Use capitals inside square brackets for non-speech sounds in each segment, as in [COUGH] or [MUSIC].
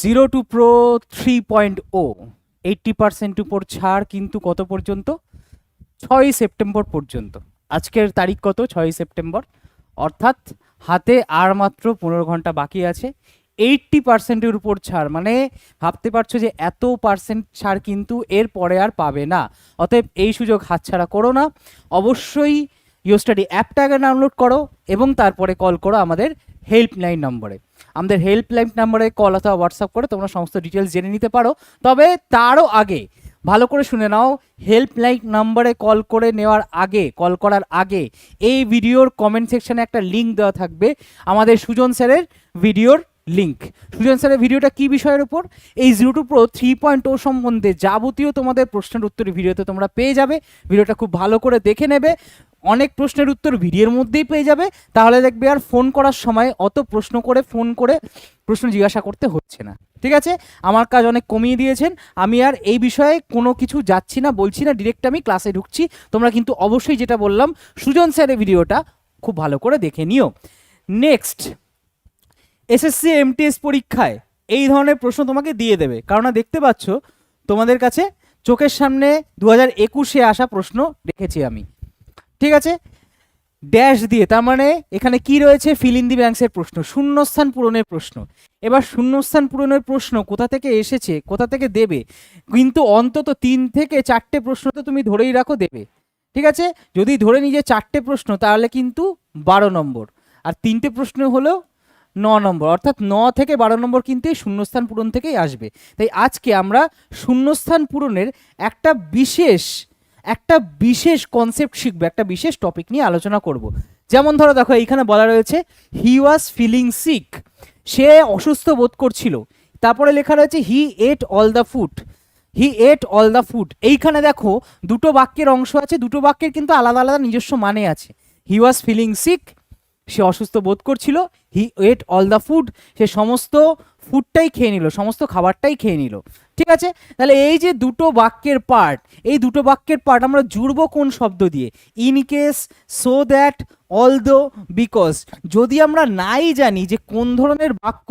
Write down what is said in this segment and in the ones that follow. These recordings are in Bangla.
Zero to pro three point o, eighty percent উপর ছাড় কিন্তু কত পর্যন্ত? ছয়ই সেপ্টেম্বর পর্যন্ত। আজকের তারিখ কত? ছয়ই সেপ্টেম্বর। অর্থাৎ হাতে আর মাত্র পনেরো ঘণ্টা বাকি আছে। এইট্টি পার্সেন্টের উপর ছাড় মানে ভাবতে পারছ যে এত পার্সেন্ট ছাড় কিন্তু এর পরে আর পাবে না। অতএব এই সুযোগ হাতছাড়া করো না। অবশ্যই ইউ স্টাডি অ্যাপটা আগে ডাউনলোড করো এবং তারপরে কল করো আমাদের হেল্পলাইন নম্বরে। আমাদের হেল্পলাইন নাম্বারে কল অথবা হোয়াটসঅ্যাপ করে তোমরা সমস্ত ডিটেলস জেনে নিতে পারো। তবে তারও আগে ভালো করে শুনে নাও হেল্পলাইন নাম্বারে কল করে নেওয়ার আগে কল করার আগে এই ভিডিওর কমেন্ট সেকশানে একটা লিঙ্ক দেওয়া থাকবে। আমাদের সুজন স্যারের ভিডিওর লিঙ্ক সুজন স্যারের ভিডিওটা কি বিষয়ের উপর? এই zero to pro three point o সম্বন্ধে যাবতীয় তোমাদের প্রশ্নের উত্তর ভিডিওতে তোমরা পেয়ে যাবে। ভিডিওটা খুব ভালো করে দেখে নেবে। অনেক প্রশ্নের উত্তর ভিডিওর মধ্যেই পেয়ে যাবে। তাহলে দেখবে আর ফোন করার সময় অত প্রশ্ন করে ফোন করে প্রশ্ন জিজ্ঞাসা করতে হচ্ছে না। ঠিক আছে? আমার কাজ অনেক কমিয়ে দিয়েছেন। আমি আর এই বিষয়ে কোনো কিছু যাচ্ছি না, বলছি না ডিরেক্ট আমি ক্লাসে ঢুকছি। তোমরা কিন্তু অবশ্যই যেটা বললাম, সুজন স্যারের ভিডিওটা খুব ভালো করে দেখে নিও। নেক্সট এসএসসি এমটিএস পরীক্ষায় এই ধরনের প্রশ্ন তোমাকে দিয়ে দেবে। কারণ দেখতে পাচ্ছ, তোমাদের কাছে চোখের সামনে দু হাজার একুশে আসা প্রশ্ন রেখেছি আমি। ঠিক আছে? ড্যাশ দিয়ে, তার মানে এখানে কি রয়েছে? ফিল ইন দি ব্যাংকসের প্রশ্ন, শূন্যস্থান পূরণের প্রশ্ন। এবার শূন্যস্থান পূরণের প্রশ্ন কোথা থেকে এসেছে, কোথা থেকে দেবে? কিন্তু অন্তত তিন থেকে চারটে প্রশ্ন তো তুমি ধরেই রাখো, দেবে। ঠিক আছে? যদি ধরে যে চারটে প্রশ্ন, তাহলে কিন্তু বারো নম্বর। আর তিনটে প্রশ্ন হলো ন নম্বর, অর্থাৎ ন থেকে বারো নম্বর কিন্তু এই শূন্যস্থান পূরণ থেকেই আসবে। তাই আজকে আমরা শূন্যস্থান পূরণের একটা বিশেষ একটা বিশেষ কনসেপ্ট শিখব, একটা বিশেষ টপিক নিয়ে আলোচনা করব। যেমন ধরো দেখো, এইখানে বলা রয়েছে হি ওয়াজ ফিলিং সিক সে অসুস্থ বোধ করছিল। তারপরে লেখা রয়েছে he ate all the food he ate all the food এইখানে দেখো, দুটো বাক্যের অংশ আছে, দুটো বাক্যের কিন্তু আলাদা আলাদা নিজস্ব মানে আছে। হি ওয়াজ ফিলিং সিক সে অসুস্থ বোধ করছিল he ate all the food সে সমস্ত ফুডটাই খেয়ে নিল, সমস্ত খাবারটাই খেয়ে নিল। ঠিক আছে? তাহলে এই যে দুটো বাক্যের পার্ট এই দুটো বাক্যের পার্ট আমরা জুড়বো কোন শব্দ দিয়ে? In case so that although because যদি আমরা নাই জানি যে কোন ধরনের বাক্য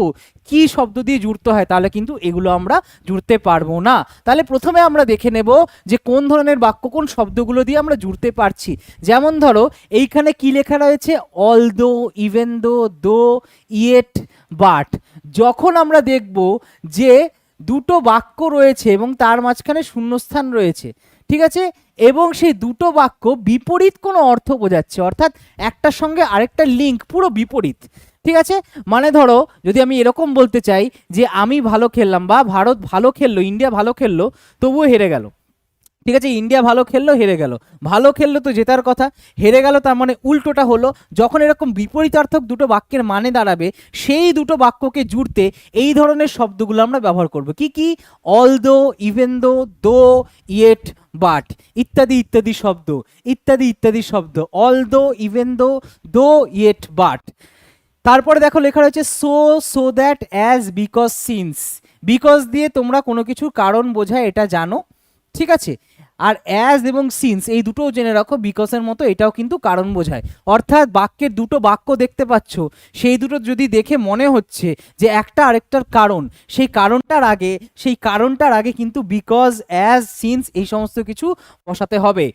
কি শব্দ দিয়ে জুড়তে হয়, তাহলে কিন্তু এগুলো আমরা জুড়তে পারব না। তাহলে প্রথমে আমরা দেখে নেব যে কোন ধরনের বাক্য, কোন শব্দগুলো দিয়ে আমরা জুড়তে পারছি। যেমন ধরো, এইখানে কি লেখা রয়েছে? অল দো even though though yet but যখন আমরা দেখব যে দুটো বাক্য রয়েছে এবং তার মাঝখানে শূন্যস্থান রয়েছে, ঠিক আছে? এবং সেই দুটো বাক্য বিপরীত কোনো অর্থ বোঝাচ্ছে, অর্থাৎ একটার সঙ্গে আরেকটা লিঙ্ক পুরো বিপরীত, ঠিক আছে? মানে ধরো, যদি আমি এরকম বলতে চাই যে আমি ভালো খেললাম বা ভারত ভালো খেললো, ইন্ডিয়া ভালো খেললো, তবুও হেরে গেল। ঠিক আছে, ইন্ডিয়া ভালো খেললো হেরে গেল। ভালো খেললো তো জেতার কথা। হেরে গেল তার মানে উল্টোটা হলো, যখন এরকম বিপরীতার্থক দুটো বাক্যের মানে দাঁড়াবে, সেই দুটো বাক্যকে জুড়তে এই ধরনের শব্দগুলো আমরা ব্যবহার করব। কি কি? অল দো even though though yet but ইত্যাদি ইত্যাদি শব্দ, ইত্যাদি ইত্যাদি শব্দ। অল দো even though though yet but তারপরে দেখো, লেখা রয়েছে so so that as because since because দিয়ে তোমরা কোনো কিছুর কারণ বোঝায়, এটা জানো। ঠিক আছে? আর অ্যাজ এবং সিন্স এই দুটোও জেনে রাখো বিকসের মতো এটাও কিন্তু কারণ বোঝায়। অর্থাৎ বাক্যের দুটো বাক্য দেখতে পাচ্ছ, সেই দুটো যদি দেখে মনে হচ্ছে যে একটা আরেকটার কারণ, সেই কারণটার আগে, সেই কারণটার আগে কিন্তু বিকজ অ্যাজ সিন্স এই সমস্ত কিছু বসাতে হবে।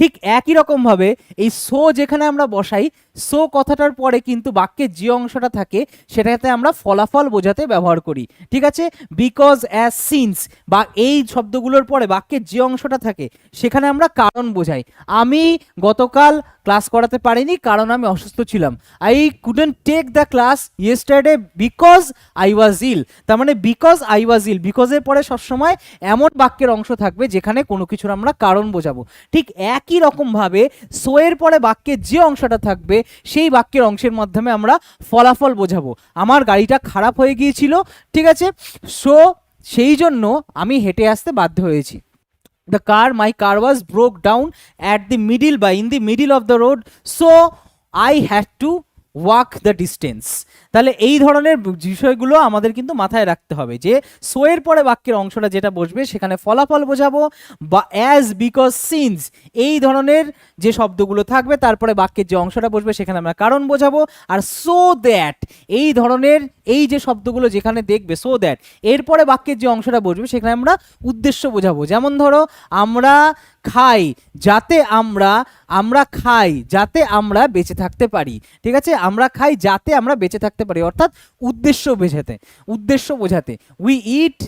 ঠিক একই রকমভাবে এই সো যেখানে আমরা বসাই, সো কথাটার পরে কিন্তু বাক্যের যে অংশটা থাকে, সেটাতে আমরা ফলাফল বোঝাতে ব্যবহার করি। ঠিক আছে? বিকজ অ্যাজ সিন্স বা এই শব্দগুলোর পরে বাক্যের যে অংশটা থাকে, সেখানে আমরা কারণ বোঝাই। আমি গতকাল ক্লাস করাতে পারিনি কারণ আমি অসুস্থ ছিলাম। I couldn't take the class yesterday because I was ill তার মানে বিকজ আই ওয়াজ ইল বিকজের পরে সবসময় এমন বাক্যের অংশ থাকবে যেখানে কোনো কিছুর আমরা কারণ বোঝাবো। ঠিক একই রকমভাবে সো এর পরে বাক্যের যে অংশটা থাকবে, সেই বাক্যের অংশের মাধ্যমে আমরা ফলাফল বোঝাবো। আমার গাড়িটা খারাপ হয়ে গিয়েছিল, ঠিক আছে? সো, সেই জন্য আমি হেঁটে আসতে বাধ্য হয়েছি। The car my car was broke down at the middle by in the middle of the road so I had to walk the distance. তাহলে এই ধরনের বিষয়গুলো আমাদের কিন্তু মাথায় রাখতে হবে যে সো এর পরে বাক্যের অংশটা যেটা বসবে, সেখানে ফলাফল বোঝাবো বা অ্যাজ বিকজ সিন্স এই ধরনের যে শব্দগুলো থাকবে, তারপরে বাক্যের যে অংশটা বসবে, সেখানে আমরা কারণ বোঝাবো আর সো দ্যাট এই ধরনের এই যে শব্দগুলো যেখানে দেখবে সো দ্যাট এরপরে বাক্যের যে অংশটা বসবে, সেখানে আমরা উদ্দেশ্য বোঝাবো। যেমন ধরো, আমরা খাই যাতে আমরা আমরা খাই যাতে আমরা বেঁচে থাকতে পারি। ঠিক আছে? আমরা খাই যাতে আমরা বেঁচে থাকতে পারি, অর্থাৎ উদ্দেশ্য বোঝাতে উদ্দেশ্য বোঝাতে। We eat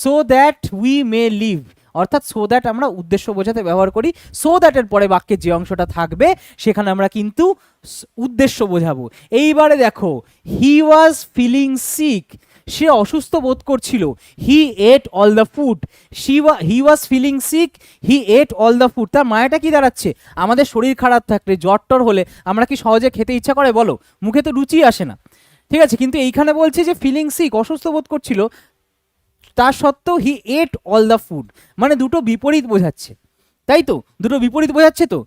so that we may live অর্থাৎ সো দ্যাট আমরা উদ্দেশ্য বোঝাতে ব্যবহার করি সো দ্যাটের পরে বাক্যের যে অংশটা থাকবে, সেখানে আমরা কিন্তু উদ্দেশ্য বোঝাবো। এইবারে দেখো হি ওয়াজ ফিলিং সিক সে অসুস্থ বোধ করছিল he ate all the food she ওয়া he was feeling sick he ate all the food তার মায়াটা কি দাঁড়াচ্ছে? আমাদের শরীর খারাপ থাকলে, জ্বর টর হলে আমরা কি সহজে খেতে ইচ্ছা করে? বলো, মুখে তো রুচি আসে না। ঠিক আছে, কিন্তু এইখানে বলছে যে ফিলিং সিক অসুস্থ বোধ করছিল, তা সত্ত্বেও he ate all the food মানে দুটো বিপরীত বোঝাচ্ছে, তাই তো? দুটো বিপরীত বোঝাচ্ছে তো?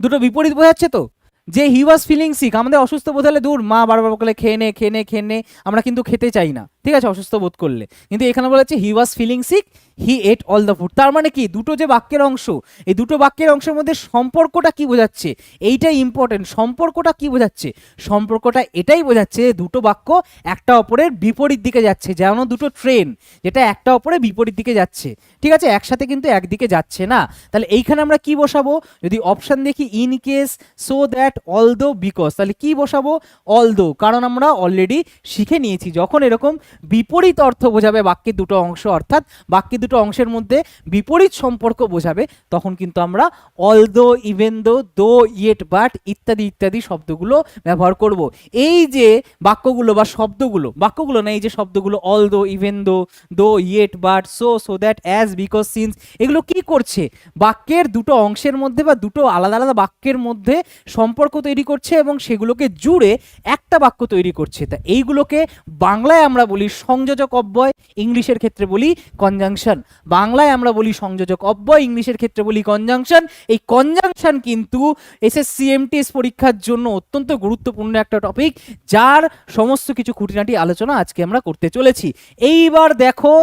দুটো বিপরীত বোঝাচ্ছে তো? যে হি ওয়াজ ফিলিং সিক আমাদের অসুস্থ বোধ হলে দূর, মা বারবার বলে খেয়ে নে খেয়ে নে খেয়ে নে, আমরা কিন্তু খেতে চাই না, ঠিক আছে, অসুস্থ বোধ করলে। কিন্তু এখানে বলেছে he was feeling sick he ate all the food তার মানে কি? দুটো যে বাক্যের অংশ, এই দুটো বাক্যের অংশের মধ্যে সম্পর্কটা কি বোঝাচ্ছে? এইটাই ইম্পর্টেন্ট সম্পর্কটা কি বোঝাচ্ছে? সম্পর্কটা এটাই বোঝাচ্ছে দুটো বাক্য একটা অপরের বিপরীত দিকে যাচ্ছে। যেমন দুটো ট্রেন যেটা একটা অপরের বিপরীত দিকে যাচ্ছে। ঠিক আছে? একসাথে কিন্তু একদিকে যাচ্ছে না। তাহলে এইখানে আমরা কি বসাবো? যদি অপশন দেখি in case so that although because তাহলে কি বসাবো? অল দো কারণ আমরা অলরেডি শিখে নিয়েছি। যখন এরকম বিপরীত অর্থ বোঝাবে বাক্যের দুটো অংশ, অর্থাৎ বাক্যের দুটো অংশের মধ্যে বিপরীত সম্পর্ক বোঝাবে, তখন কিন্তু আমরা অল দো even though though yet but ইত্যাদি ইত্যাদি শব্দগুলো ব্যবহার করব। এই যে বাক্যগুলো বা শব্দগুলো, বাক্যগুলো না, এই যে শব্দগুলো all though even though though yet but so so that as because since এগুলো কি করছে? বাক্যের দুটো অংশের মধ্যে বা দুটো আলাদা আলাদা বাক্যের মধ্যে সম্পর্ক তৈরি করছে এবং সেগুলোকে জুড়ে একটা বাক্য তৈরি করছে। তা এইগুলোকে বাংলায় আমরা বলি সংযোজক অব্যয় ইংলিশের ক্ষেত্রে বলি কনজাংশন বাংলায় আমরা বলি সংযোজক অব্যয় ইংলিশের ক্ষেত্রে বলি কনজাংশন এই কনজাংশন কিন্তু এসএসসি এমটিএস পরীক্ষার জন্য অত্যন্ত গুরুত্বপূর্ণ একটা টপিক যার সমস্ত কিছু খুঁটিনাটি আলোচনা আজকে আমরা করতে চলেছি। এইবার দেখো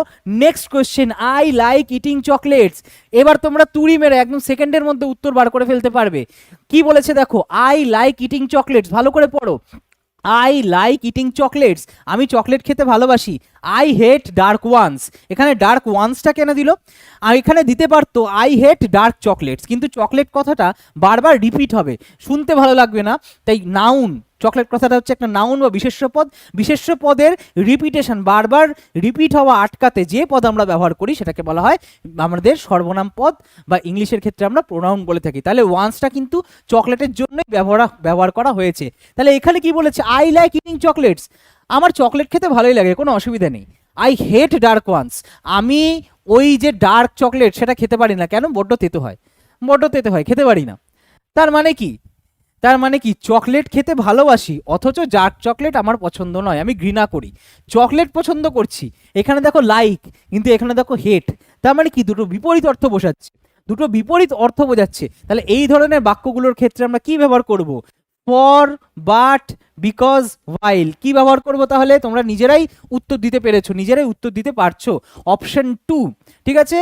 next question I like eating chocolates এবার তোমরা তুড়ি মেরে একদম সেকেন্ডের মধ্যে উত্তর বার করে ফেলতে পারবে। কি বলেছে দেখো? আই লাইক ইটিং চকলেটস ভালো করে পড়ো। আই লাইক ইটিং চকলেটস আমি চকলেট খেতে ভালোবাসি। আই হেট ডার্ক ওয়ান্স এখানে ডার্ক ওয়ান্সটা কেন দিল? আর এখানে দিতে পারতো আই হেট ডার্ক চকলেটস কিন্তু চকলেট কথাটা বারবার রিপিট হবে। শুনতে ভালো লাগবে না। তাই নাউন চকলেট কথাটা হচ্ছে একটা নাউন বা বিশেষ্য পদ। বিশেষ্য পদের রিপিটেশন বারবার রিপিট হওয়া, আটকাতে যে পদ আমরা ব্যবহার করি, সেটাকে বলা হয় আমাদের সর্বনাম পদ বা ইংলিশের ক্ষেত্রে আমরা প্রোনাউন বলে থাকি। তাহলে ওয়ান্সটা কিন্তু চকলেটের জন্যই ব্যবহার ব্যবহার করা হয়েছে। তাহলে এখানে কি বলেছে? আই লাইক ইটিং চকলেটস আমার চকলেট খেতে ভালোই লাগে, কোনো অসুবিধা নেই। আই হেট ডার্ক ওয়ান্স আমি ওই যে ডার্ক চকলেট সেটা খেতে পারি না। কেন? বড্ড তেতো হয়। বড্ড তেতো হয়, খেতে পারি না। তার মানে কি? তার মানে কি, চকলেট খেতে ভালোবাসি, অথচ ডার্ক চকলেট আমার পছন্দ নয়, আমি ঘৃণা করি। চকলেট পছন্দ করছি, এখানে দেখো লাইক কিন্তু এখানে দেখো হেট তার মানে কি, দুটো বিপরীত অর্থ বোঝাচ্ছে। দুটো বিপরীত অর্থ বোঝাচ্ছে। তাহলে এই ধরনের বাক্যগুলোর ক্ষেত্রে আমরা কি ব্যবহার করব? ফর বাট বিকজ ওয়াইল কি ব্যবহার করব তাহলে? তোমরা নিজেরাই উত্তর দিতে পেরেছ, নিজেরাই উত্তর দিতে পারছ। অপশন টু ঠিক আছে?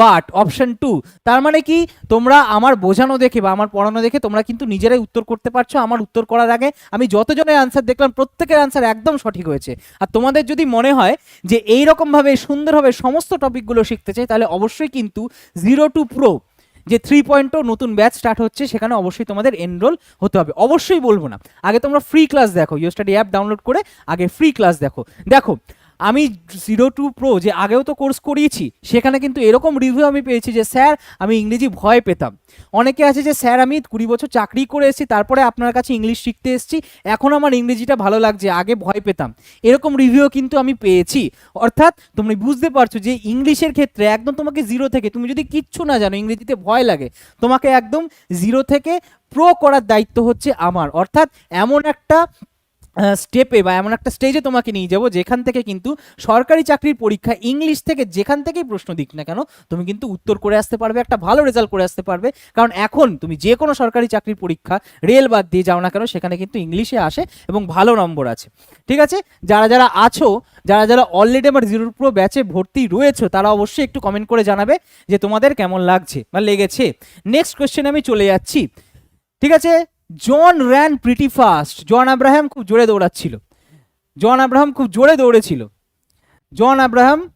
বাট অপশন টু তার মানে কি? তোমরা আমার বোঝানো দেখে বা আমার পড়ানো দেখে তোমরা কিন্তু নিজেরাই উত্তর করতে পারছ। আমার উত্তর করার আগে আমি যতজনের আনসার দেখলাম, প্রত্যেকের আনসার একদম সঠিক হয়েছে। আর তোমাদের যদি মনে হয় যে এই রকমভাবে সুন্দরভাবে সমস্ত টপিকগুলো শিখতে চাই, তাহলে অবশ্যই কিন্তু জিরো টু প্রো যে থ্রি পয়েন্ট নতুন ব্যাচ স্টার্ট হচ্ছে, সেখানে অবশ্যই তোমাদের এনরোল হতে হবে। অবশ্যই বলব না। আগে তোমরা ফ্রি ক্লাস দেখো। ইউ স্টাডি অ্যাপ ডাউনলোড করে আগে ফ্রি ক্লাস দেখো। দেখো আমি জিরো টু প্রো যে আগেও তো কোর্স করিয়েছি, সেখানে কিন্তু এরকম রিভিউ আমি পেয়েছি যে স্যার, আমি ইংরেজি ভয় পেতাম। অনেকে আছে যে, স্যার, আমি কুড়ি বছর চাকরি করে এসেছি, তারপরে আপনার কাছে ইংলিশ শিখতে এসেছি, এখন আমার ইংরেজিটা ভালো লাগছে, আগে ভয় পেতাম। এরকম রিভিউ কিন্তু আমি পেয়েছি। অর্থাৎ তুমি বুঝতে পারছ যে ইংলিশের ক্ষেত্রে একদম তোমাকে জিরো থেকে, তুমি যদি কিচ্ছু না জানো, ইংরেজিতে ভয় লাগে, তোমাকে একদম জিরো থেকে প্রো করার দায়িত্ব হচ্ছে আমার। অর্থাৎ এমন একটা স্টেপে বা এমন একটা স্টেজে তোমাকে নিয়ে যাব যেখান থেকে কিন্তু সরকারি চাকরির পরীক্ষা ইংলিশ থেকে যেখান থেকেই প্রশ্ন দিক না কেন, তুমি কিন্তু উত্তর করে আসতে পারবে, একটা ভালো রেজাল্ট করে আসতে পারবে। কারণ এখন তুমি যে কোনো সরকারি চাকরির পরীক্ষা রেল বাদ দিয়ে যাও না কেন, সেখানে কিন্তু ইংলিশে আসে এবং ভালো নম্বর আছে। ঠিক আছে? যারা যারা আছো, যারা যারা অলরেডি আমার জিরো প্রো ব্যাচে ভর্তি রয়েছে, তারা অবশ্যই একটু কমেন্ট করে জানাবে যে তোমাদের কেমন লাগছে বা লেগেছে। নেক্সট কোয়েশ্চেন আমি চলে যাচ্ছি। ঠিক আছে? John ran pretty fast John Abraham খুব জোরে দৌড়াচ্ছিল। জন আব্রাহাম খুব জোরে দৌড়েছিল। জন আব্রাহাম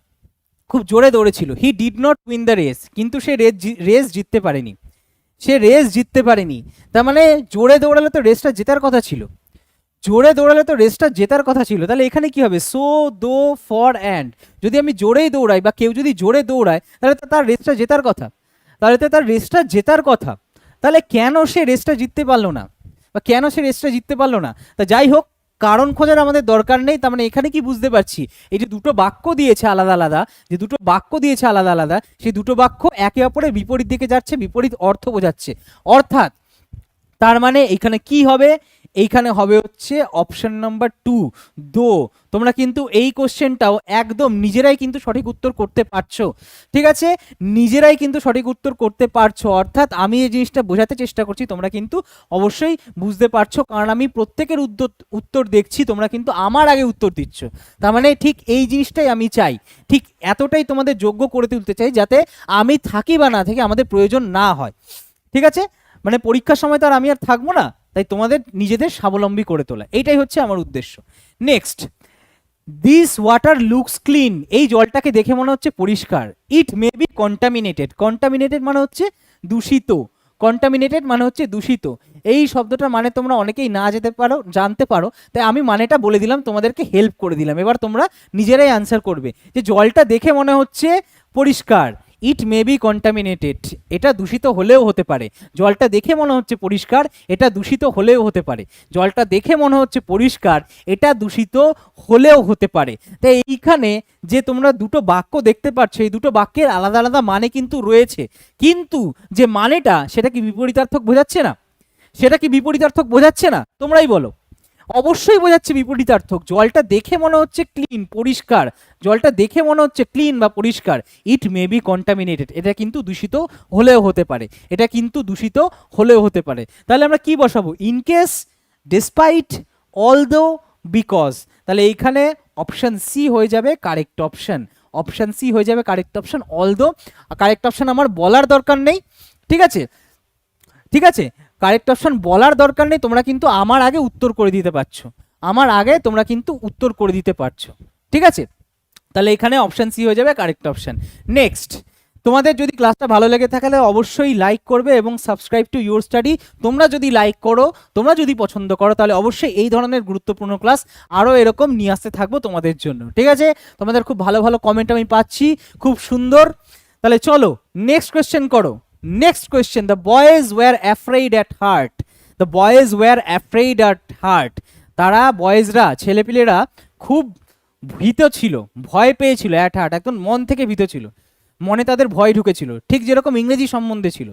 খুব জোরে দৌড়েছিল। He did not win the race কিন্তু সে রেস রেস জিততে পারেনি। সে রেস জিততে পারেনি। তার মানে জোরে দৌড়ালে তো রেসটা জেতার কথা ছিল। জোরে দৌড়ালে তো রেসটা জেতার কথা ছিল। তাহলে এখানে কি হবে? সো দো ফর অ্যান্ড যদি আমি জোরেই দৌড়াই বা কেউ যদি জোরে দৌড়ায়, তাহলে তো তার রেসটা জেতার কথা। তাহলে তো তার রেসটা জেতার কথা। তাহলে কেন সে রেসটা জিততে পারল না? বা কেন সে রেসটা জিততে পারল না? তা যাই হোক, কারণ খোঁজার আমাদের দরকার নেই, তার মানে এখানে কি বুঝতে পারছি? এই যে দুটো বাক্য দিয়েছে আলাদা আলাদা, যে দুটো বাক্য দিয়েছে আলাদা আলাদা, সেই দুটো বাক্য একে অপরের বিপরীত দিকে যাচ্ছে, বিপরীত অর্থ বোঝাচ্ছে। অর্থাৎ, তার মানে এখানে কি হবে? এইখানে হবে হচ্ছে অপশন নাম্বার টু দো তোমরা কিন্তু এই কোশ্চেনটাও একদম নিজেরাই কিন্তু সঠিক উত্তর করতে পারছ। ঠিক আছে? নিজেরাই কিন্তু সঠিক উত্তর করতে পারছ। অর্থাৎ আমি এই জিনিসটা বোঝাতে চেষ্টা করছি, তোমরা কিন্তু অবশ্যই বুঝতে পারছ। কারণ আমি প্রত্যেকের উত্তর উত্তর দেখছি, তোমরা কিন্তু আমার আগে উত্তর দিচ্ছ। তার মানে ঠিক এই জিনিসটাই আমি চাই। ঠিক এতটাই তোমাদের যোগ্য করে তুলতে চাই যাতে আমি থাকি বা না থাকি আমাদের প্রয়োজন না হয়। ঠিক আছে? মানে পরীক্ষার সময় তো আর আমি আর থাকব না। তাই তোমাদের নিজেদের স্বাবলম্বী করে তোলা। এইটাই হচ্ছে আমার উদ্দেশ্য। Next this water looks clean এই জলটাকে দেখে মনে হচ্ছে পরিষ্কার। It may be contaminated contaminated মানে হচ্ছে দূষিত। কন্টামিনেটেড মানে হচ্ছে দূষিত। এই শব্দটার মানে তোমরা অনেকেই না যেতে পারো, জানতে পারো। তাই আমি মানেটা বলে দিলাম, তোমাদেরকে হেল্প করে দিলাম। এবার তোমরা নিজেরাই অ্যান্সার করবে যে জলটা দেখে মনে হচ্ছে পরিষ্কার। ইট মে বি কন্টামিনেটেড এটা দূষিত হলেও হতে পারে। জলটা দেখে মনে হচ্ছে পরিষ্কার, এটা দূষিত হলেও হতে পারে। জলটা দেখে মনে হচ্ছে পরিষ্কার, এটা দূষিত হলেও হতে পারে। তাই এইখানে যে তোমরা দুটো বাক্য দেখতে পাচ্ছ এই দুটো বাক্যের আলাদা আলাদা মানে কিন্তু রয়েছে। কিন্তু যে মানেটা, সেটা কি বিপরীতার্থক বোঝাচ্ছে না? সেটা কি বিপরীতার্থক বোঝাচ্ছে না? তোমরাই বলো। অবশ্যই বোঝাচ্ছে বিপরীতার্থক। জলটা দেখে মনে হচ্ছে ক্লিন পরিষ্কার। জলটা দেখে মনে হচ্ছে ক্লিন বা পরিষ্কার। ইট মে বি কন্টামিনেটেড এটা কিন্তু দূষিত হলেও হতে পারে। এটা কিন্তু দূষিত হলেও হতে পারে। তাহলে আমরা কি বসাবো? In case despite although because তাহলে এইখানে অপশান সি হয়ে যাবে কারেক্ট অপশান অপশান সি হয়ে যাবে correct option although correct option আমার বলার দরকার নেই। ঠিক আছে? ঠিক আছে? কারেক্ট অপশন বলার দরকার নেই, তোমরা কিন্তু আমার আগে উত্তর করে দিতে পারছ। আমার আগে তোমরা কিন্তু উত্তর করে দিতে পারছ। ঠিক আছে? তাহলে এখানে অপশান সি হয়ে যাবে কারেক্ট অপশান নেক্সট তোমাদের যদি ক্লাসটা ভালো লেগে থাকে, তাহলে অবশ্যই লাইক করবে এবং সাবস্ক্রাইব টু ইউর স্টাডি তোমরা যদি লাইক করো, তোমরা যদি পছন্দ করো, তাহলে অবশ্যই এই ধরনের গুরুত্বপূর্ণ ক্লাস আরও এরকম নিয়ে আসতে থাকব তোমাদের জন্য। ঠিক আছে? তোমাদের খুব ভালো ভালো কমেন্ট আমি পাচ্ছি, খুব সুন্দর। তাহলে চলো নেক্সট কোয়েশ্চেন করো। Next question the boys were afraid at heart the boys were afraid at heart তারা বয়েজরা ছেলেপিলেরা খুব ভীত ছিল, ভয় পেয়েছিল অ্যাট হার্ট একদম মন থেকে ভীত ছিল। মনে তাদের ভয় ঢুকেছিল। ঠিক যেরকম ইংরেজি সম্বন্ধে ছিল।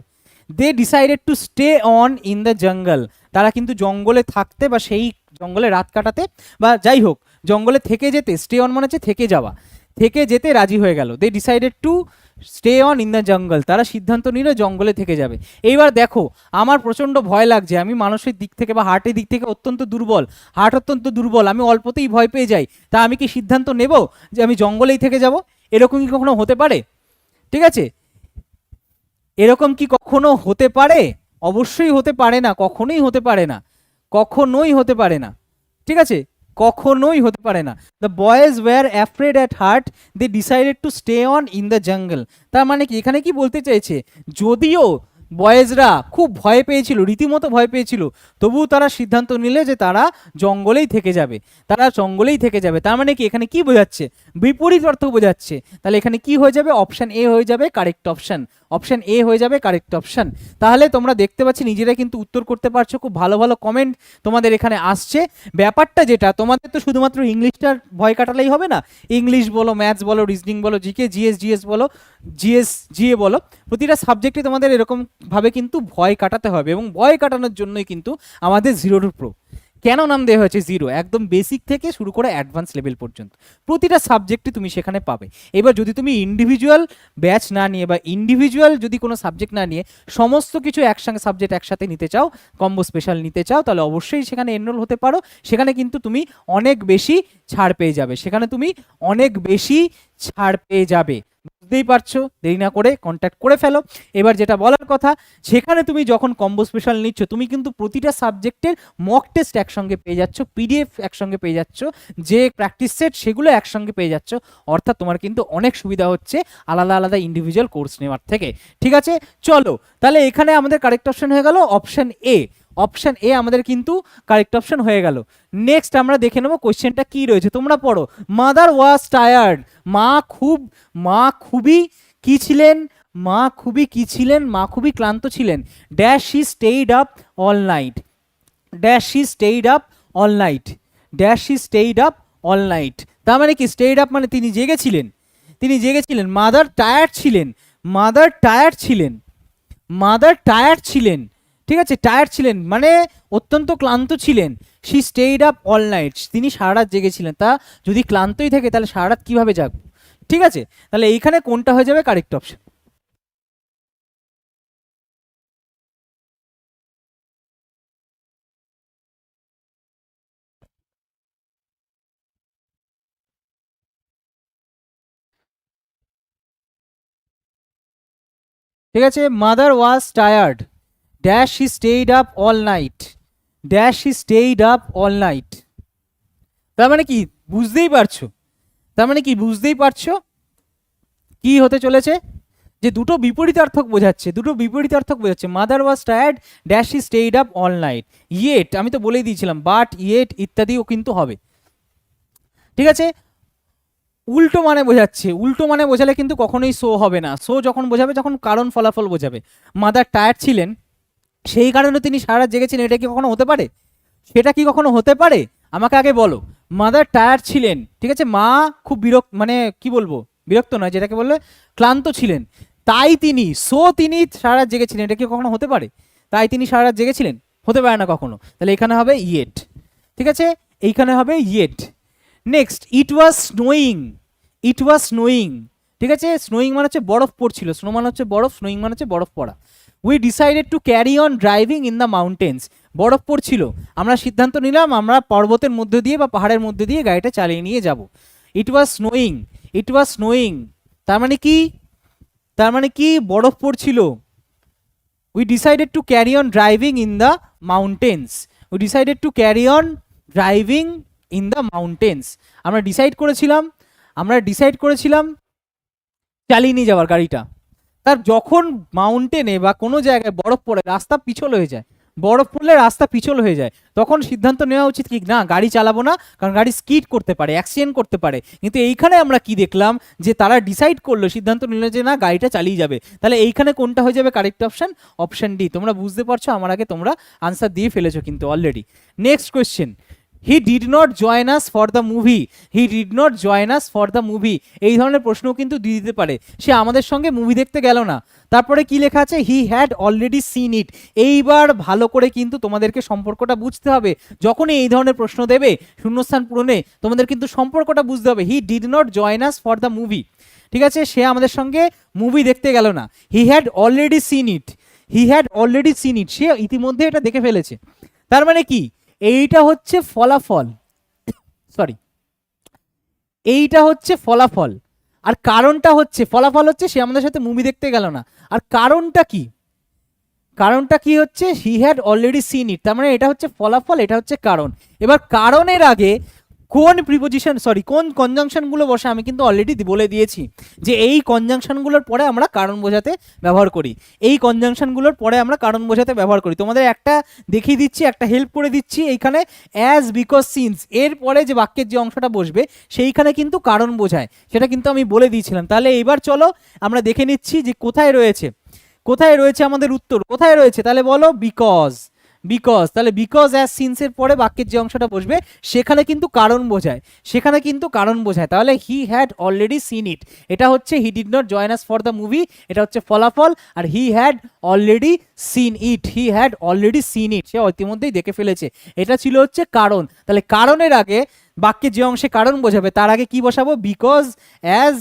They decided to stay on in the jungle তারা কিন্তু জঙ্গলে থাকতে বা সেই জঙ্গলে রাত কাটাতে বা যাই হোক, জঙ্গলে থেকে যেতে স্টে অন মানে হচ্ছে থেকে যাওয়া। থেকে যেতে রাজি হয়ে গেল। They decided to stay on in the jungle তারা সিদ্ধান্ত নিল জঙ্গলে থেকে যাবে। এইবার দেখো, আমার প্রচণ্ড ভয় লাগছে। আমি মানুষের দিক থেকে বা হার্টের দিক থেকে অত্যন্ত দুর্বল। হার্ট অত্যন্ত দুর্বল। আমি অল্পতেই ভয় পেয়ে যাই। তা আমি কি সিদ্ধান্ত নেব যে আমি জঙ্গলেই থেকে যাব? এরকম কি কখনো হতে পারে? ঠিক আছে? এরকম কি কখনো হতে পারে? অবশ্যই হতে পারে না। কখনোই হতে পারে না। কখনোই হতে পারে না। ঠিক আছে? কখনোই হতে পারে না। The boys were afraid at heart they decided to stay on in the jungle তার মানে কি? এখানে কি বলতে চাইছে? যদিও বয়েজরা খুব ভয় পেয়েছিল, রীতিমতো ভয় পেয়েছিল, তবুও তারা সিদ্ধান্ত নিলে যে তারা জঙ্গলেই থেকে যাবে। তারা জঙ্গলেই থেকে যাবে। তার মানে কি? এখানে কি বোঝাচ্ছে? বিপরীত অর্থ বোঝাচ্ছে। তাহলে এখানে কি হয়ে যাবে? অপশান এ হয়ে যাবে কারেক্ট অপশন অপশন এ হয়ে যাবে কারেক্ট অপশন তাহলে তোমরা দেখতে পাচ্ছি নিজেরা কিন্তু উত্তর করতে পারছ, খুব ভালো ভালো কমেন্ট তোমাদের এখানে আসছে। ব্যাপারটা যেটা, তোমাদের তো শুধুমাত্র ইংলিশটার ভয় কাটালেই হবে না? ইংলিশ বলো ম্যাথস বলো রিজনিং বলো জিকে জিএস জিএস বলো জিএস জিএ বলো, প্রতিটা সাবজেক্টে তোমাদের এরকম ভাবে কিন্তু ভয় কাটাতে হবে এবং ভয় কাটানোর জন্যই কিন্তু আমাদের জিরো টু প্রো কেন নাম দেওয়া হয়েছে জিরো একদম বেসিক থেকে শুরু করে অ্যাডভান্স লেভেল পর্যন্ত। প্রতিটা সাবজেক্টই তুমি সেখানে পাবে। এবার যদি তুমি ইন্ডিভিজুয়াল ব্যাচ না নিয়ে বা ইন্ডিভিজুয়াল যদি কোনো সাবজেক্ট না নিয়ে সমস্ত কিছু একসঙ্গে সাবজেক্ট একসাথে নিতে চাও কম্বো স্পেশাল নিতে চাও, তাহলে অবশ্যই সেখানে এনরোল হতে পারো। সেখানে কিন্তু তুমি অনেক বেশি ছাড় পেয়ে যাবে। সেখানে তুমি অনেক বেশি ছাড় পেয়ে যাবে। বুঝতেই পারছ। দেরি না করে কন্ট্যাক্ট করে ফেলো। এবার যেটা বলার কথা, সেখানে তুমি যখন কম্বো স্পেশাল নিচ্ছ, তুমি কিন্তু প্রতিটা সাবজেক্টের মক টেস্ট একসঙ্গে পেয়ে যাচ্ছ পিডিএফ একসঙ্গে পেয়ে যাচ্ছ, যে প্র্যাকটিস সেট সেগুলো একসঙ্গে পেয়ে যাচ্ছ। অর্থাৎ তোমার কিন্তু অনেক সুবিধা হচ্ছে আলাদা আলাদা ইন্ডিভিজুয়াল কোর্স নেওয়ার থেকে। ঠিক আছে? চলো, তাহলে এখানে আমাদের কারেক্ট অপশন হয়ে গেল অপশন এ অপশন এ আমাদের কিন্তু কারেক্ট অপশন হয়ে গেল। নেক্সট আমরা দেখে নেব কোয়েশ্চেনটা কি রয়েছে, তোমরা পড়ো। মাদার ওয়াজ টায়ার্ড মা খুব, মা খুবই কি ছিলেন? মা খুবই কি ছিলেন? মা খুবই ক্লান্ত ছিলেন। Dash he stayed up all night dash he stayed up all night dash he stayed up all night তার মানে কি? স্টেইড আপ মানে তিনি জেগেছিলেন তিনি জেগেছিলেন মাদার টায়ার্ড ছিলেন। মাদার টায়ার্ড ছিলেন। মাদার টায়ার্ড ছিলেন। ঠিক আছে টায়ার্ড ছিলেন মানে অত্যন্ত ক্লান্ত ছিলেন। She stayed up all night তিনি সারা রাত জেগেছিলেন। তা যদি ক্লান্তই থাকে, তাহলে সারা রাত কীভাবে জাগবো? ঠিক আছে, তাহলে এইখানে কোনটা হয়ে যাবে? কারেক্ট অপশন ঠিক আছে mother was tired dash he stayed up all night dash he stayed up all night তার মানে কি? বুঝতেই পারছ? তার মানে কি? বুঝতেই পারছ? কি হতে চলেছে? যে দুটো বিপরীতার্থক বোঝাচ্ছে, দুটো বিপরীতার্থক বোঝাচ্ছে। Mother was tired dash he stayed up all night yet আমি তো বলেই দিয়েছিলাম বাট ইয়েট ইত্যাদিও কিন্তু হবে। ঠিক আছে? উল্টো মানে বোঝাচ্ছে, উল্টো মানে বোঝালে কিন্তু কখনোই শো হবে না। শো যখন বোঝাবে, যখন কারণ ফলাফল বোঝাবে। মাদার টায়ার্ড ছিলেন সেই কারণে তিনি সারা রাত জেগেছিলেন, এটা কি কখনো হতে পারে? সেটা কি কখনো হতে পারে? আমাকে আগে বলো। মাদার টায়ার্ড ছিলেন, ঠিক আছে? মা খুব বিরক্ত মানে কি বলব? বিরক্ত নয়, যেটাকে বললে ক্লান্ত ছিলেন। তাই তিনি, সো তিনি সারা জেগেছিলেন, এটা কি কখনো হতে পারে? তাই তিনি সারা জেগেছিলেন? হতে পারে না কখনো। তাহলে এখানে হবে ইয়েট, ঠিক আছে? এইখানে হবে yet. Next, it was snowing, it was snowing, ঠিক আছে? স্নোয়িং মানে হচ্ছে বরফ পড়ছিল। স্নো মানে হচ্ছে বরফ, স্নোয়িং মানে হচ্ছে বরফ পড়া। We decided to carry on driving in the mountains বরফ পড়ছিল আমরা সিদ্ধান্ত নিলাম, আমরা পর্বতের মধ্যে দিয়ে বা পাহাড়ের মধ্যে দিয়ে গাড়িটা চালিয়ে নিয়ে যাব। ইট was snowing it was snowing তার মানে কি? তার মানে কি? বরফ পড়ছিল we decided to carry on driving in the mountains we decided to carry on driving in the mountains আমরা ডিসাইড করেছিলাম, আমরা ডিসাইড করেছিলাম চালিয়ে নিয়ে যাওয়ার গাড়িটা। তার যখন মাউন্টেনে বা কোনো জায়গায় বরফ পড়ে, রাস্তা পিছল হয়ে যায়। বরফ পড়লে রাস্তা পিছল হয়ে যায়। তখন সিদ্ধান্ত নেওয়া উচিত কি, না, গাড়ি চালাবো না, কারণ গাড়ি স্কিড করতে পারে অ্যাক্সিডেন্ট করতে পারে। কিন্তু এইখানে আমরা কি দেখলাম যে তারা ডিসাইড করল, সিদ্ধান্ত নিল যে, না, গাড়িটা চালিয়ে যাবে। তাহলে এইখানে কোনটা হয়ে যাবে কারেক্ট অপশান অপশন ডি তোমরা বুঝতে পারছ, আমার আগে তোমরা আনসার দিয়ে ফেলেছো কিন্তু already next question he did not join us for the movie he did not join us for the movie এই ধরনের প্রশ্নও কিন্তু দিয়ে দিতে পারে। সে আমাদের সঙ্গে মুভি দেখতে গেল না। তারপরে কি লেখা আছে? He had already seen it এইবার ভালো করে কিন্তু তোমাদেরকে সম্পর্কটা বুঝতে হবে। যখনই এই ধরনের প্রশ্ন দেবে, শূন্যস্থান পূরণে তোমাদের কিন্তু সম্পর্কটা বুঝতে হবে। He did not join us for the movie ঠিক আছে? সে আমাদের সঙ্গে মুভি দেখতে গেল না। He had already seen it he had already seen it সে ইতিমধ্যে এটা দেখে ফেলেছে। তার মানে কি? এইটা হচ্ছে ফলাফল। সরি এইটা হচ্ছে ফলাফল। আর কারণটা হচ্ছে, ফলাফল হচ্ছে সে আমাদের সাথে মুভি দেখতে গেল না। আর কারণটা কি? কারণটা কি হচ্ছে? He had already seen it তার মানে এটা হচ্ছে ফলাফল, এটা হচ্ছে কারণ। এবার কারণের আগে কোন প্রিপোজিশন সরি কোন কনজাংশনগুলো বসে আমি কিন্তু অলরেডি বলে দিয়েছি যে এই কনজাংশনগুলোর পরে আমরা কারণ বোঝাতে ব্যবহার করি। এই কনজাংশনগুলোর পরে আমরা কারণ বোঝাতে ব্যবহার করি। তোমাদের একটা দেখিয়ে দিচ্ছি, একটা হেল্প করে দিচ্ছি এইখানে অ্যাজ বিকজ সিন্স এর পরে যে বাক্যের যে অংশটা বসবে, সেইখানে কিন্তু কারণ বোঝায়। সেটা কিন্তু আমি বলে দিয়েছিলাম। তাহলে এইবার চলো আমরা দেখে নিচ্ছি যে কোথায় রয়েছে। কোথায় রয়েছে আমাদের উত্তর? কোথায় রয়েছে? তাহলে বলো বিকজ বিকজ তাহলে বিকজ অ্যাজ সিন্সের পরে বাক্যের যে অংশটা বসবে, সেখানে কিন্তু কারণ বোঝায়। সেখানে কিন্তু কারণ বোঝায়। তাহলে he had already seen it এটা হচ্ছে he did not join us for the movie এটা হচ্ছে ফলাফল। আর he had already seen it he had already seen it সে ইতিমধ্যেই দেখে ফেলেছে। এটা ছিল হচ্ছে কারণ। তাহলে কারণের আগে বাক্যের যে অংশে কারণ বোঝাবে, তার আগে কি বসাবো? Because as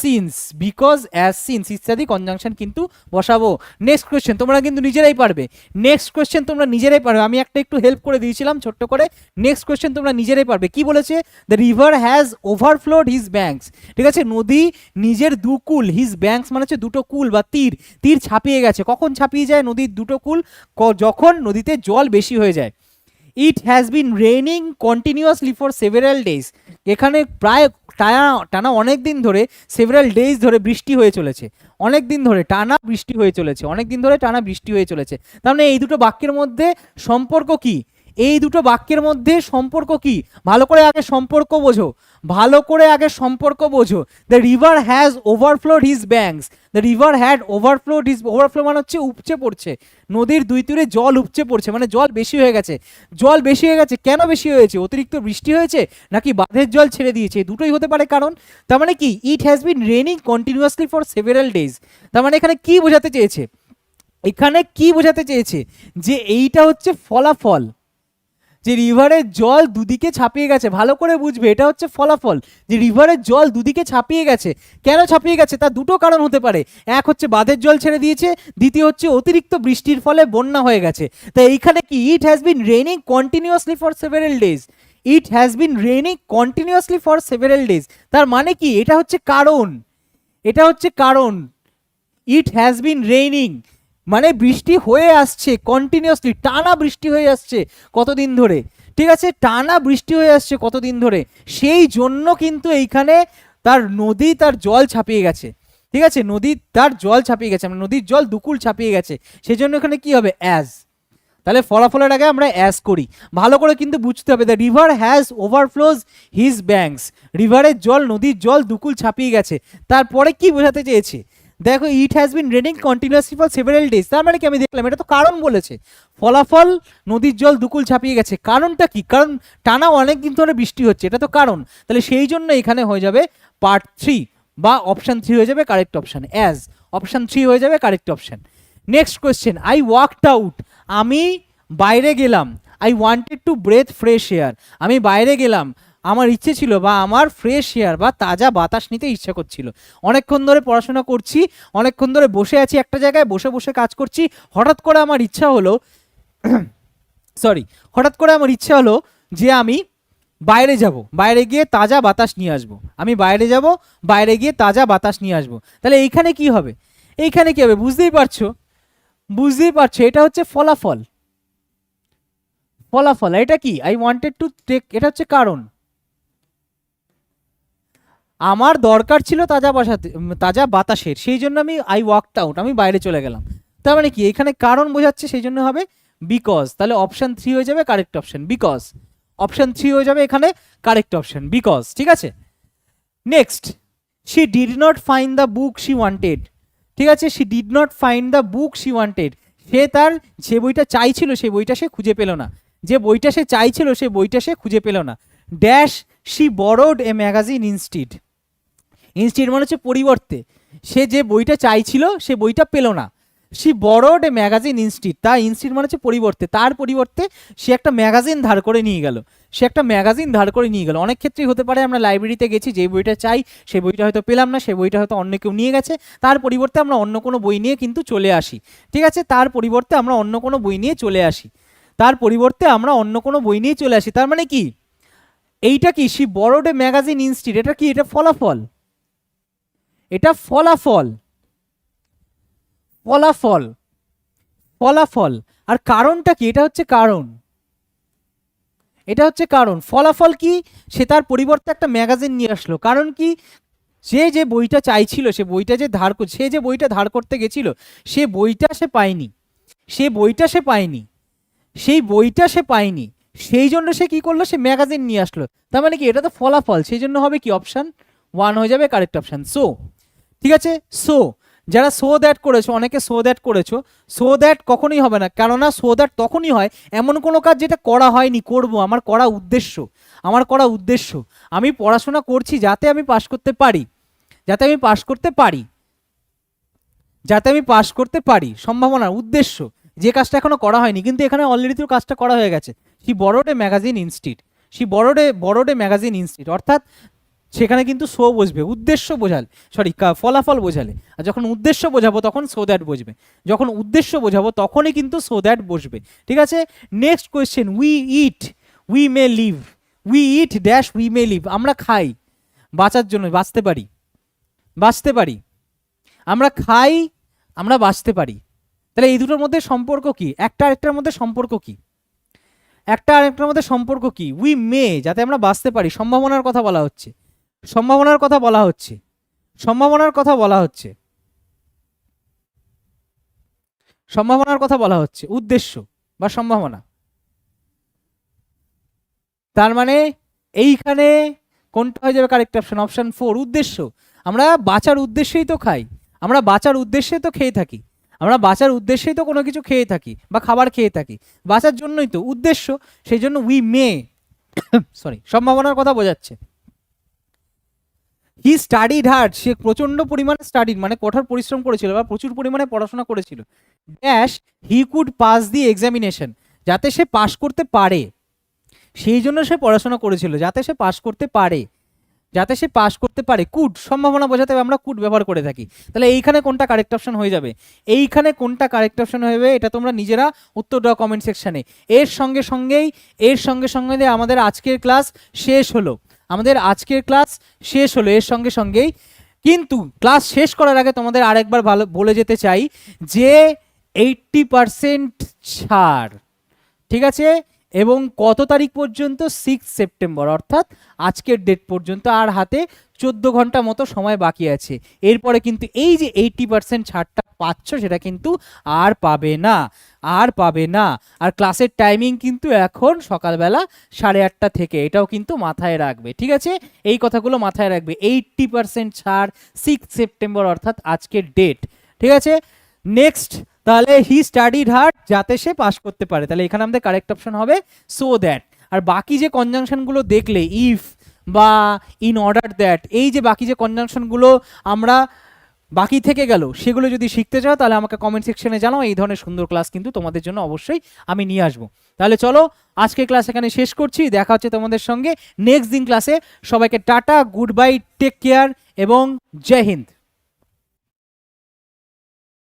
since because as since ইত্যাদি কনজাংশন কিন্তু বসাবো। নেক্সট কোয়েশ্চেন তোমরা কিন্তু নিজেরাই পারবে। নেক্সট কোয়েশ্চেন তোমরা নিজেরাই পারবে। আমি একটা একটু হেল্প করে দিয়েছিলাম ছোট্ট করে। নেক্সট কোয়েশ্চেন তোমরা নিজেরাই পারবে। কি বলেছে? The river has overflowed his banks ঠিক আছে? নদী নিজের দু কুল হিজ ব্যাঙ্কস মানে হচ্ছে দুটো কুল বা তীর। তীর ছাপিয়ে গেছে। কখন ছাপিয়ে যায় নদীর দুটো কুল? যখন নদীতে জল বেশি হয়ে যায়। It has been raining continuously for several days এখানে প্রায় টানা টানা অনেক দিন ধরে সেভারাল ডেজ ধরে বৃষ্টি হয়ে চলেছে। অনেক দিন ধরে টানা বৃষ্টি হয়ে চলেছে অনেক দিন ধরে টানা বৃষ্টি হয়ে চলেছে। তার মানে এই দুটো বাক্যের মধ্যে সম্পর্ক কি? এই দুটো বাক্যের মধ্যে সম্পর্ক কি? ভালো করে আগে সম্পর্ক বোঝো। ভালো করে আগে সম্পর্ক বোঝো। The river has overflowed his banks the river had overflowed his overflow মানে হচ্ছে উপচে পড়ছে। নদীর দুই তীরে জল উপচে পড়ছে মানে জল বেশি হয়ে গেছে। জল বেশি হয়ে গেছে, কেন বেশি হয়েছে? অতিরিক্ত বৃষ্টি হয়েছে নাকি বাঁধের জল ছেড়ে দিয়েছে? দুটোই হতে পারে কারণ, তার মানে কি? It has been raining continuously for several days তার মানে এখানে কি বোঝাতে চেয়েছে? এখানে কি বোঝাতে চেয়েছে? যে এইটা হচ্ছে ফলাফল। যে রিভারের জল দুদিকে ছাপিয়ে গেছে, ভালো করে বুঝবে, এটা হচ্ছে ফলাফল। যে রিভারের জল দুদিকে ছাপিয়ে গেছে, কেন ছাপিয়ে গেছে? তার দুটো কারণ হতে পারে। এক হচ্ছে বাঁধের জল ছেড়ে দিয়েছে, দ্বিতীয় হচ্ছে অতিরিক্ত বৃষ্টির ফলে বন্যা হয়ে গেছে। তাই এইখানে কি? It has been raining continuously for several days it has been raining continuously for several days তার মানে কি? এটা হচ্ছে কারণ। এটা হচ্ছে কারণ। ইট হ্যাজ বিন রেইনিং মানে বৃষ্টি হয়ে আসছে কন্টিনিউয়াসলি টানা বৃষ্টি হয়ে আসছে কতদিন ধরে? ঠিক আছে, টানা বৃষ্টি হয়ে আসছে কতদিন ধরে? সেই জন্য কিন্তু এইখানে তার নদী তার জল ছাপিয়ে গেছে। ঠিক আছে, নদী তার জল ছাপিয়ে গেছে মানে নদীর জল দুকুল ছাপিয়ে গেছে। সেই জন্য এখানে কি হবে? অ্যাজ তাহলে ফলাফলের আগে আমরা অ্যাস করি। ভালো করে কিন্তু বুঝতে হবে the river has overflows his banks রিভারের জল, নদীর জল দুকুল ছাপিয়ে গেছে। তারপরে কি বোঝাতে চেয়েছে? দেখো it has been raining continuously for several days তার মানে কি আমি দেখলাম? এটা তো কারণ বলেছে। ফলাফল, নদীর জল দুকুল ছাপিয়ে গেছে। কারণটা কি? কারণ টানা অনেক দিন ধরে বৃষ্টি হচ্ছে। এটা তো কারণ। তাহলে সেই জন্য এখানে হয়ে যাবে পার্ট থ্রি বা অপশান থ্রি হয়ে যাবে correct option as option three হয়ে যাবে correct option next question I walked out আমি বাইরে গেলাম। I wanted to breath fresh air আমি বাইরে গেলাম। আমার ইচ্ছে ছিল বা আমার ফ্রেশ এয়ার বা তাজা বাতাস নিতে ইচ্ছা করছিল। অনেকক্ষণ ধরে পড়াশোনা করছি, অনেকক্ষণ ধরে বসে আছি একটা জায়গায়, বসে বসে কাজ করছি। হঠাৎ করে আমার ইচ্ছা হলো [CLEARS THROAT] সরি হঠাৎ করে আমার ইচ্ছা হলো যে আমি বাইরে যাব, বাইরে গিয়ে তাজা বাতাস নিয়ে আসব। আমি বাইরে যাব, বাইরে গিয়ে তাজা বাতাস নিয়ে আসব। তাহলে এইখানে কি হবে? এইখানে কি হবে? বুঝতেই পারছ? বুঝতেই পারছ? এটা হচ্ছে ফলাফল। ফলাফল, এটা কি? আই ওয়ান্টেড টু টেক এটা হচ্ছে কারণ। আমার দরকার ছিল তাজা বাসাতে তাজা বাতাসের, সেই জন্য আমি আই ওয়াকড আউট আমি বাইরে চলে গেলাম। তার মানে কি? এখানে কারণ বোঝাচ্ছে, সেই জন্য হবে বিকজ তাহলে অপশান থ্রি হয়ে যাবে correct option because option three হয়ে যাবে এখানে কারেক্ট অপশান বিকজ ঠিক আছে? Next she did not find the book she wanted ঠিক আছে? She did not find the book she wanted সে তার যে বইটা চাইছিল সেই বইটা সে খুঁজে পেল না। যে বইটা সে চাইছিল সেই বইটা সে খুঁজে পেল না। Dash she borrowed a magazine instead instead মানে হচ্ছে পরিবর্তে। সে যে বইটা চাইছিল, সে বইটা পেল না। সে বড়ড এ ম্যাগাজিন ইনস্টিট তা ইনস্টিট মানে হচ্ছে পরিবর্তে। তার পরিবর্তে সে একটা ম্যাগাজিন ধার করে নিয়ে গেল। সে একটা ম্যাগাজিন ধার করে নিয়ে গেল। অনেক ক্ষেত্রেই হতে পারে আমরা লাইব্রেরিতে গেছি, যে বইটা চাই সেই বইটা হয়তো পেলাম না সেই বইটা হয়তো অন্য কেউ নিয়ে গেছে। তার পরিবর্তে আমরা অন্য কোনো বই নিয়ে কিন্তু চলে আসি। ঠিক আছে? তার পরিবর্তে আমরা অন্য কোনো বই নিয়ে চলে আসি। তার পরিবর্তে আমরা অন্য কোনো বই নিয়ে চলে আসি। তার মানে কি? এইটা কি? সি বড়ড এ ম্যাগাজিন ইনস্টিট এটা কি? এটা ফলাফল। এটা ফলাফল। ফলাফল। ফলাফল। আর কারণটা কি? এটা হচ্ছে কারণ। এটা হচ্ছে কারণ। ফলাফল কি? সে তার পরিবর্তে একটা ম্যাগাজিন নিয়ে আসলো। কারণ কি? সে যে বইটা চাইছিল, সে বইটা যে ধার সে যে বইটা ধার করতে গেছিল, সে বইটা সে পায়নি। সে বইটা সে পায়নি। সেই বইটা সে পায়নি। সেই জন্য সে কি করল? সে ম্যাগাজিন নিয়ে আসলো। তার মানে কি? এটা তো ফলাফল। সেই জন্য হবে কি? অপশান ওয়ান হয়ে যাবে, কারেক্ট অপশান। সো ঠিক আছে? সো যারা সো দ্যাট করেছ, অনেকে সো দ্যাট করেছ সো দ্যাট কখনোই হবে না। কেননা সো দ্যাট তখনই হয় এমন কোনো কাজ যেটা করা হয়নি, করব। আমার করা উদ্দেশ্য। আমার করা উদ্দেশ্য। আমি পড়াশোনা করছি যাতে আমি পাশ করতে পারি। যাতে আমি পাশ করতে পারি। যাতে আমি পাশ করতে পারি। সম্ভাবনা উদ্দেশ্য। যে কাজটা এখনও করা হয়নি, কিন্তু এখানে অলরেডি তো কাজটা করা হয়ে গেছে। She borrowed magazine instead she borrowed borrowed magazine institute. অর্থাৎ সেখানে কিন্তু শো বসবে, উদ্দেশ্য বোঝালে সরি ফলাফল বোঝালে। আর যখন উদ্দেশ্য বোঝাবো তখন সো দ্যাট বসবে। যখন উদ্দেশ্য বোঝাবো তখনই কিন্তু সো দ্যাট বসবে। ঠিক আছে? Next question we eat we may live we eat dash we may live আমরা খাই, বাঁচার জন্য, বাঁচতে পারি বাঁচতে পারি, আমরা খাই, আমরা বাঁচতে পারি। তাহলে এই দুটোর মধ্যে সম্পর্ক কি? একটা আরেকটার মধ্যে সম্পর্ক কি? একটা আরেকটার মধ্যে সম্পর্ক কি? উই মে যাতে আমরা বাঁচতে পারি, সম্ভাবনার কথা বলা হচ্ছে। সম্ভাবনার কথা বলা হচ্ছে। সম্ভাবনার কথা বলা হচ্ছে। সম্ভাবনার কথা বলা হচ্ছে। উদ্দেশ্য বা সম্ভাবনা। তার মানে এইখানে কোনটা হয়ে যাবে কারেক্ট অপশন অপশন ফোর উদ্দেশ্য। আমরা বাঁচার উদ্দেশ্যেই তো খাই। আমরা বাঁচার উদ্দেশ্যে তো খেয়ে থাকি। আমরা বাঁচার উদ্দেশ্যেই তো কোনো কিছু খেয়ে থাকি বা খাবার খেয়ে থাকি। বাঁচার জন্যই তো উদ্দেশ্য, সেই জন্য উই মে সরি সম্ভাবনার কথা বোঝাচ্ছে। হি স্টাডিড হার্ড সে প্রচণ্ড পরিমাণে স্টাডিড মানে কঠোর পরিশ্রম করেছিল বা প্রচুর পরিমাণে পড়াশোনা করেছিল। Dash he could pass the examination যাতে সে পাশ করতে পারে। সেই জন্য সে পড়াশোনা করেছিল, যাতে সে পাশ করতে পারে। যাতে সে পাশ করতে পারে। কুড সম্ভাবনা বোঝাতে আমরা কুড ব্যবহার করে থাকি। তাহলে এইখানে কোনটা কারেক্ট অপশন হয়ে যাবে? এইখানে কোনটা কারেক্ট অপশন যাবে, এটা তোমরা নিজেরা উত্তর দাও কমেন্ট সেকশানে এর সঙ্গে সঙ্গেই, এর সঙ্গে সঙ্গে আমাদের আজকের ক্লাস শেষ হলো। আমাদের আজকের ক্লাস শেষ হলো, এর সঙ্গে সঙ্গেই। কিন্তু ক্লাস শেষ করার আগে তোমাদের আরেকবার ভালো বলে যেতে চাই যে এইট্টি পারসেন্ট ছাড়, ঠিক আছে? এবং কত তারিখ পর্যন্ত? সিক্স সেপ্টেম্বর, অর্থাৎ আজকের ডেট পর্যন্ত। আর হাতে চোদ্দ ঘণ্টা মতো সময় বাকি আছে। এরপরে কিন্তু এই যে এইটি পার্সেন্ট ছাড়টা পাচ্ছ সেটা কিন্তু আর পাবে না, আর পাবে না। আর ক্লাসের টাইমিং কিন্তু এখন সকালবেলা সাড়ে আটটা থেকে, এটাও কিন্তু মাথায় রাখবে, ঠিক আছে? এই কথাগুলো মাথায় রাখবে। এইটটি পার্সেন্ট ছাড় সিক্স সেপ্টেম্বর অর্থাৎ আজকের ডেট ঠিক আছে? নেক্সট তাহলে হি স্টাডিড হার্ড যাতে সে পাস করতে পারে। তাহলে এখানে আমাদের কারেক্ট অপশন হবে সো দ্যাট আর বাকি যে কনজাংশনগুলো দেখলে ইফ বা ইন অর্ডার দ্যাট এই যে বাকি যে কনজাংশনগুলো আমরা বাকি থেকে গেল। সেগুলো যদি শিখতে চাও, তাহলে আমাকে কমেন্ট সেকশনে জানাও। এই ধরনের সুন্দর ক্লাস কিন্তু তোমাদের জন্য অবশ্যই আমি নিয়ে আসব। তাহলে চলো, আজকে ক্লাস এখানে শেষ করছি। দেখা হচ্ছে তোমাদের সঙ্গে নেক্সট দিন ক্লাসে সবাইকে tata good bye take care এবং জয় হিন্দ।